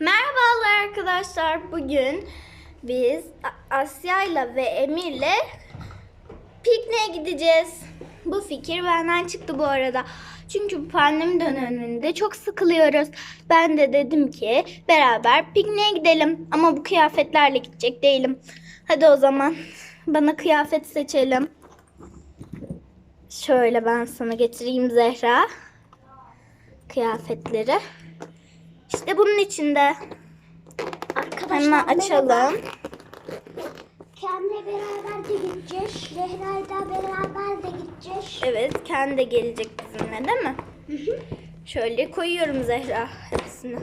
Merhabalar arkadaşlar. Bugün biz Asya'yla ve Emir'le pikniğe gideceğiz. Bu fikir benden çıktı bu arada. Çünkü pandemi döneminde çok sıkılıyoruz. Ben de dedim ki beraber pikniğe gidelim. Ama bu kıyafetlerle gidecek değilim. Hadi o zaman bana kıyafet seçelim. Şöyle ben sana getireyim Zehra. Kıyafetleri. İşte bunun içinde. Arkadaşlar Hemen açalım. Kendine beraber de gideceğiz. Zehra'yla beraber de gideceğiz. Evet, kendi de gelecek bizimle değil mi? Şöyle koyuyorum Zehra hepsini.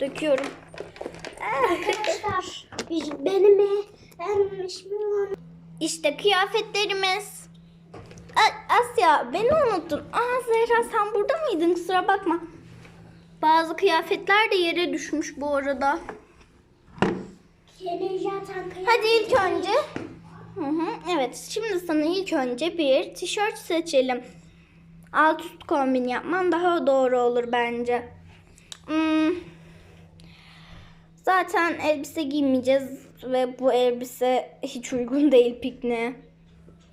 Döküyorum. Ah, Arkadaşlar biz benim benim ismim İşte kıyafetlerimiz. Asya beni unuttun. Aa Zehra sen burada mıydın? Kusura bakma. Bazı kıyafetler de yere düşmüş bu arada. Hadi ilk önce. Hı hı, evet şimdi sana ilk önce bir tişört seçelim. Alt üst kombin yapman daha doğru olur bence. Hmm, Zaten elbise giymeyeceğiz ve bu elbise hiç uygun değil pikniğe.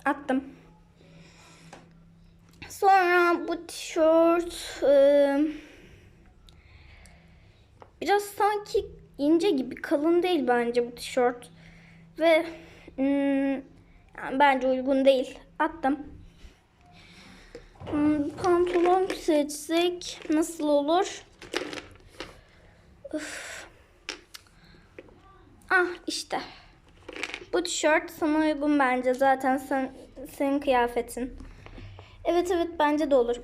Attım. Sonra bu tişört ıı, biraz sanki ince gibi kalın değil bence bu tişört. Ve hmm, yani bence uygun değil. Attım. Hmm, pantolon seçsek nasıl olur? Üf. Ah işte. Bu tişört sana uygun bence. Zaten sen, senin kıyafetin. Evet evet bence de olur.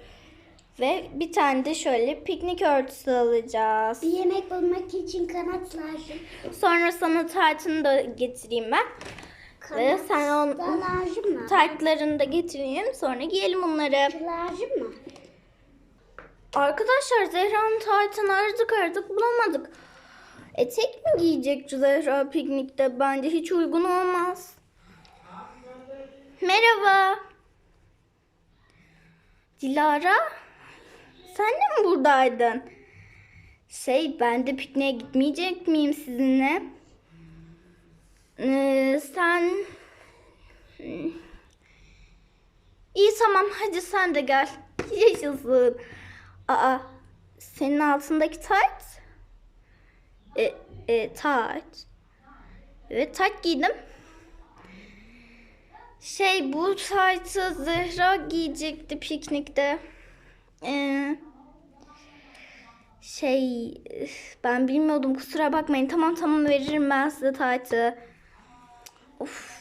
Ve bir tane de şöyle piknik örtüsü alacağız. bir yemek bulmak için kanat lazım. Sonra sana tartını da getireyim ben. Ve sen on lazım mı? tartlarını da getireyim. Sonra giyelim onları. lazım mı? Arkadaşlar Zehra'nın tartını aradık aradık bulamadık. Etek mi giyecek Zehra piknikte? Bence hiç uygun olmaz. Merhaba. Dilara. Sen de mi buradaydın? Şey ben de pikniğe gitmeyecek miyim sizinle? Ee, sen... İyi tamam hadi sen de gel. Yaşasın. Aa senin altındaki tayt? E, e, tayt. Evet tayt giydim. Şey bu taytı Zehra giyecekti piknikte. Ee, şey ben bilmiyordum kusura bakmayın. Tamam tamam veririm ben size taytı. Of.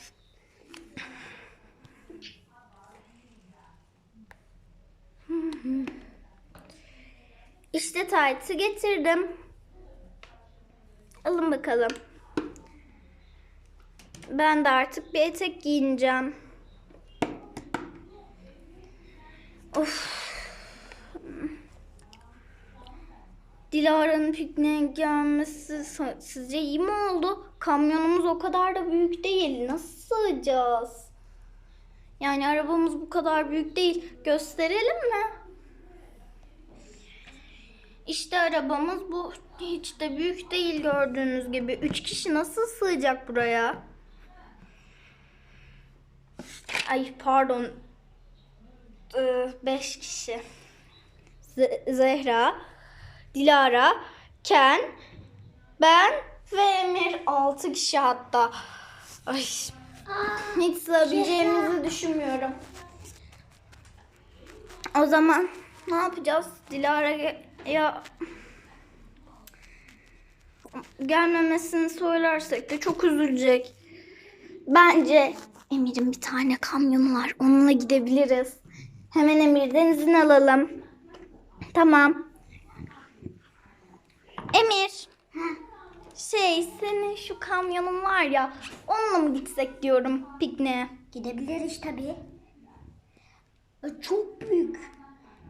İşte taytı getirdim. Alın bakalım. Ben de artık bir etek giyineceğim. Of. Dilara'nın pikniğe gelmesi sizce iyi mi oldu? Kamyonumuz o kadar da büyük değil. Nasıl sığacağız? Yani arabamız bu kadar büyük değil. Gösterelim mi? İşte arabamız bu. Hiç de büyük değil gördüğünüz gibi. Üç kişi nasıl sığacak buraya? Ay pardon. Ee, beş kişi. Z- Zehra, Dilara, Ken, ben ve Emir. Altı kişi hatta. Ay hiç sığabileceğimizi düşünmüyorum. O zaman ne yapacağız? Dilara'ya gelmemesini söylersek de çok üzülecek. Bence Emir'in bir tane kamyonu var. Onunla gidebiliriz. Hemen Emir'den izin alalım. Tamam. Emir. Şey senin şu kamyonun var ya onunla mı gitsek diyorum pikniğe. gidebiliriz tabii. E, Çok büyük.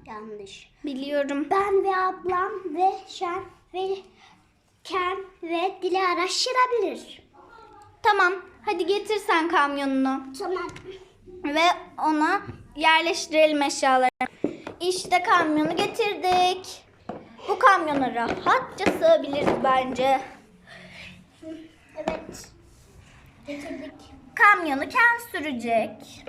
Yanlış. Biliyorum. Ben ve ablam ve sen ve Ken ve Dilara şırabilir. Tamam hadi getir sen kamyonunu. Tamam. Ve ona yerleştirelim eşyaları. İşte kamyonu getirdik. Bu kamyona rahatça sığabiliriz bence. Evet. Getirdik. Kamyonu Ken sürecek.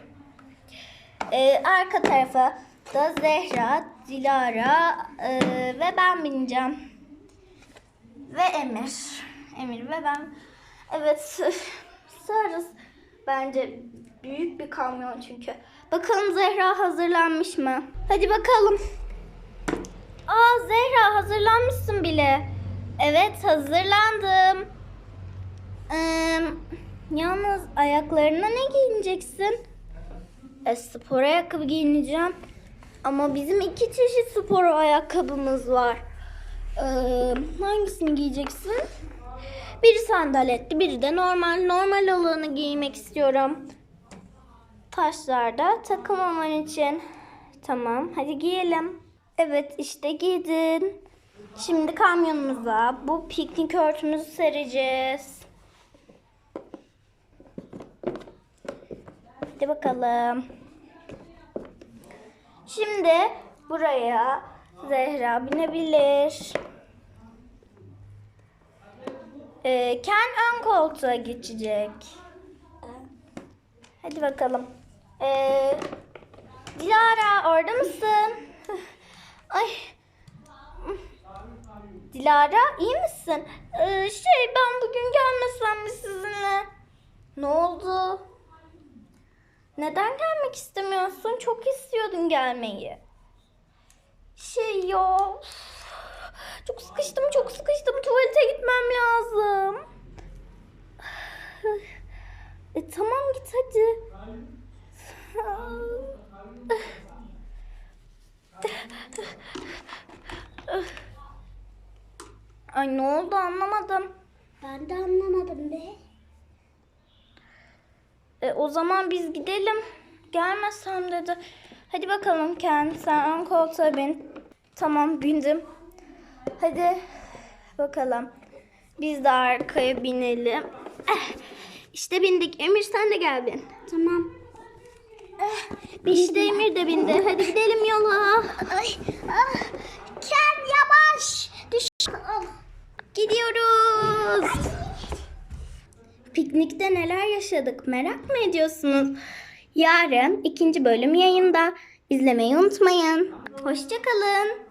Ee, arka tarafa da Zehra, Dilara ee, ve ben bineceğim. Ve Emir. Emir ve ben. Evet sığarız. Bence büyük bir kamyon çünkü. Bakalım Zehra hazırlanmış mı? Hadi bakalım. Aa Zehra hazırlanmışsın bile. Evet hazırlandım. Ee, yalnız ayaklarına ne giyineceksin? E, spor ayakkabı giyineceğim. Ama bizim iki çeşit spor ayakkabımız var. Ee, hangisini giyeceksin? Biri sandaletli, biri de normal. Normal olanı giymek istiyorum. Taşlarda takılmaman için. Tamam, hadi giyelim. Evet, işte giydin. Şimdi kamyonumuza bu piknik örtümüzü sereceğiz. Hadi bakalım. Şimdi buraya Zehra binebilir. Ee, Ken ön koltuğa geçecek. Hadi bakalım. Ee, Dilara orada mısın? Ay. Dilara iyi misin? Ee, şey ben bugün gelmesem mi sizinle? Ne oldu? Neden gelmek istemiyorsun? Çok istiyordun gelmeyi. Şey ya. Çok sıkıştım, çok sıkıştım. Tuvalete gitmem lazım. E tamam git hadi. Ay ne oldu anlamadım. Ben de anlamadım be. E, o zaman biz gidelim. Gelmezsem dedi. Hadi bakalım Ken sen ön koltuğa bin. Tamam bindim. Hadi bakalım. Biz de arkaya binelim. Eh, işte bindik. Emir sen de gel bin. Tamam. İşte Emir de bindi. Hadi gidelim yola. Ay. Ah. Ken yavaş. Gidiyoruz. Piknikte neler yaşadık merak mı ediyorsunuz? Yarın ikinci bölüm yayında. İzlemeyi unutmayın. Hoşçakalın.